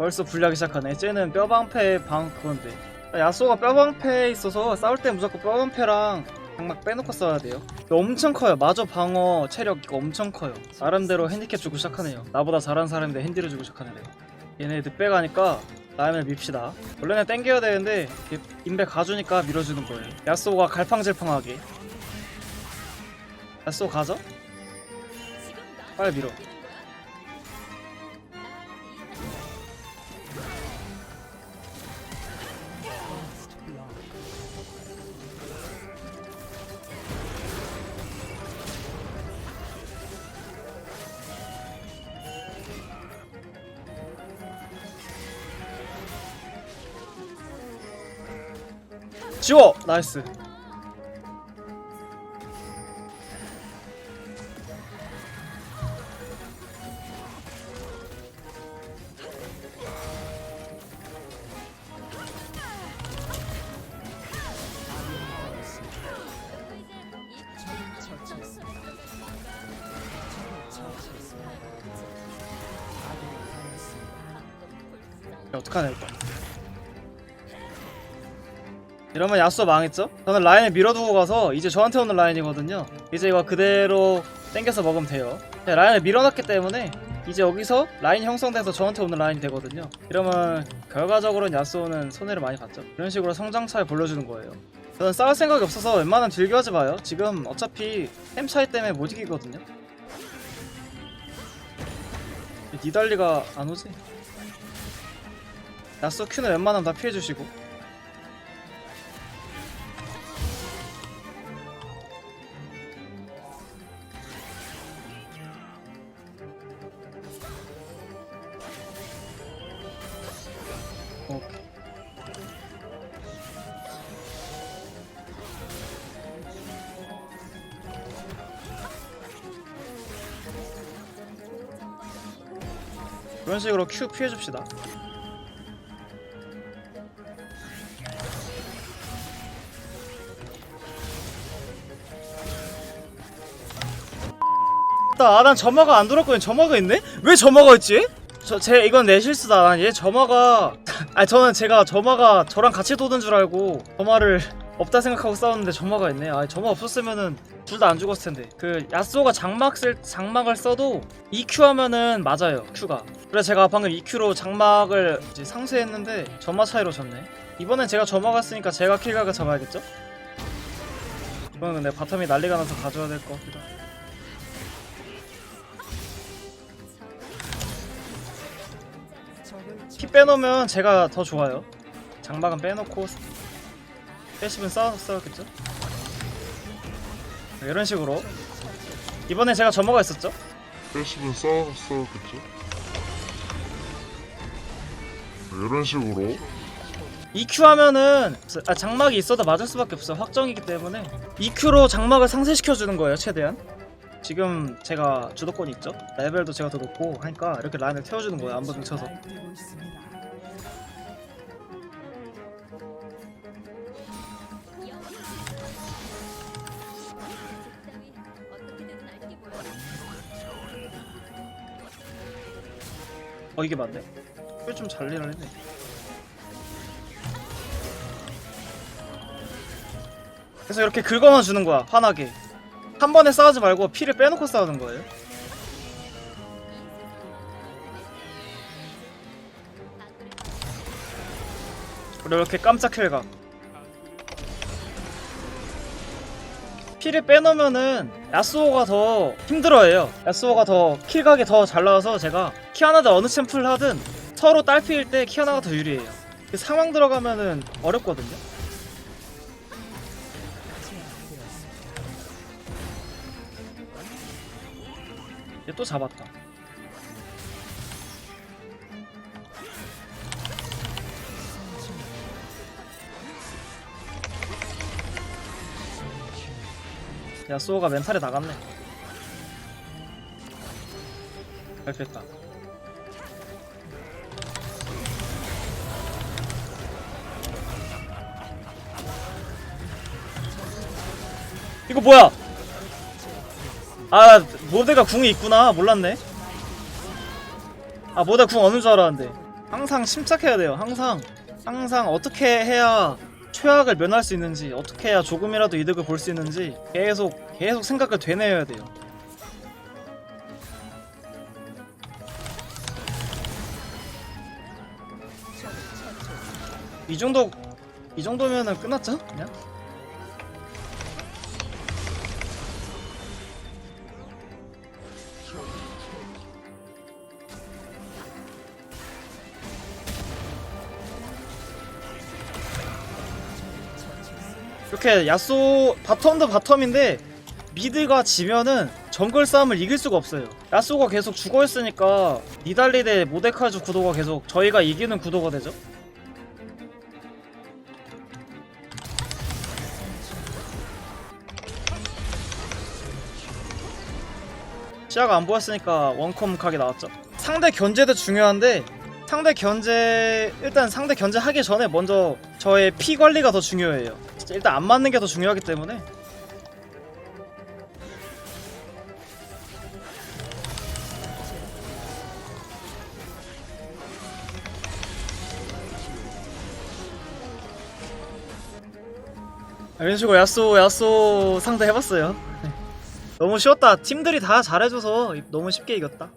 벌써 불리하기 시작하네. 쟤는 뼈방패 방 그건데. 야쏘가 뼈방패에 있어서 싸울 때 무조건 뼈방패랑 장막 빼놓고 써야 돼요. 엄청 커요. 마저 방어 체력 이거 엄청 커요. 나름대로 핸디캡 주고 시작하네요. 나보다 잘하는 사람인데 핸디를 주고 시작하네 내가. 얘네 늑배 가니까 라인을 밉시다. 원래는 땡겨야 되는데 인베 가주니까 밀어주는 거예요. 야쏘가 갈팡질팡하게. 야쏘 가져? 빨리 밀어. 지워! 나이스. 야, 어떡하냐 이거 이러면 야수 망했죠? 저는 라인을 밀어두고 가서 이제 저한테 오는 라인이거든요. 이제 이거 그대로 땡겨서 먹으면 돼요. 네, 라인을 밀어놨기 때문에 이제 여기서 라인 형성돼서 저한테 오는 라인이 되거든요. 이러면 결과적으로는 야수는 손해를 많이 봤죠. 이런 식으로 성장차에 불러주는 거예요. 저는 싸울 생각이 없어서 웬만하면 딜교하지 마요. 지금 어차피 템 차이 때문에 못 이기거든요. 니달리가 안 오지? 야수 큐는 웬만하면 다 피해주시고 오케이. 그런 식으로 Q 피해줍시다. 아, 난 점화가 안 돌았거든. 점화가 있네? 왜 점화가 있지? 저, 제, 이건 내 실수다. 난 얘 점화가. 아, 저는 제가 점화가 저랑 같이 도는 줄 알고 점화를 없다 생각하고 싸웠는데 점화가 있네. 아, 점화 없었으면은 둘 다 안 죽었을 텐데. 그, 야스오가 장막 쓸, 장막을 써도 EQ 하면은 맞아요. Q가. 그래서 제가 방금 EQ로 장막을 이제 상쇄했는데 점화 차이로 졌네. 이번엔 제가 점화가 쓰니까 제가 킬각을 잡아야겠죠? 이번엔 근데 바텀이 난리가 나서 가져야 될 것 같기도 하고. 피 빼놓으면 제가 더 좋아요. 장막은 빼놓고 빼시면 싸 싸웠겠죠? 네, 이런 식으로 이번에 제가 점호가 있었죠? 빼시면 싸워 싸웠겠죠? 이런 식으로 EQ 하면은 아, 장막이 있어도 맞을 수밖에 없어 확정이기 때문에 EQ로 장막을 상쇄시켜 주는 거예요 최대한. 지금 제가 주도권이 있죠? 레벨도 제가 더 높고 하니까 이렇게 라인을 태워주는 거예요 안부등 쳐서. 어 이게 맞네. 꽤좀잘 일을 했네. 그래서 이렇게 긁어만 주는 거야 환하게 한 번에 싸우지 말고 피를 빼놓고 싸우는 거예요? 그리고 이렇게 깜짝 킬각. 피를 빼놓으면은 야스오가 더 힘들어해요. 야스오가 더 킬각이 더 잘 나와서 제가 키아나드 어느 챔프를 하든 서로 딸피일 때 키아나가 더 유리해요. 그 상황 들어가면은 어렵거든요 얘 또 잡았다. 야, 수호가 멘탈에 나갔네. 잘 뺐다. 이거 뭐야? 아 모데가 궁이 있구나 몰랐네 아 모데 궁 없는 줄 알았는데 항상 침착해야 돼요. 항상 항상 어떻게 해야 최악을 면할 수 있는지 어떻게 해야 조금이라도 이득을 볼 수 있는지 계속 계속 생각을 되뇌어야 돼요. 이 정도 이 정도면은 끝났죠? 그냥? 이렇게 야쏘 바텀도 바텀인데 미드가 지면은 정글 싸움을 이길 수가 없어요. 야쏘가 계속 죽어 있으니까 니달리 대 모데카즈 구도가 계속 저희가 이기는 구도가 되죠. 시야가 안 보였으니까 원컴 각이 나왔죠. 상대 견제도 중요한데 상대 견제 일단 상대 견제 하기 전에 먼저 저의 피 관리가 더 중요해요. 일단 안 맞는 게 더 중요하기 때문에 아, 이런 식으로 야쏘 야쏘 상대 해봤어요. 네. 너무 쉬웠다. 팀들이 다 잘해줘서 너무 쉽게 이겼다.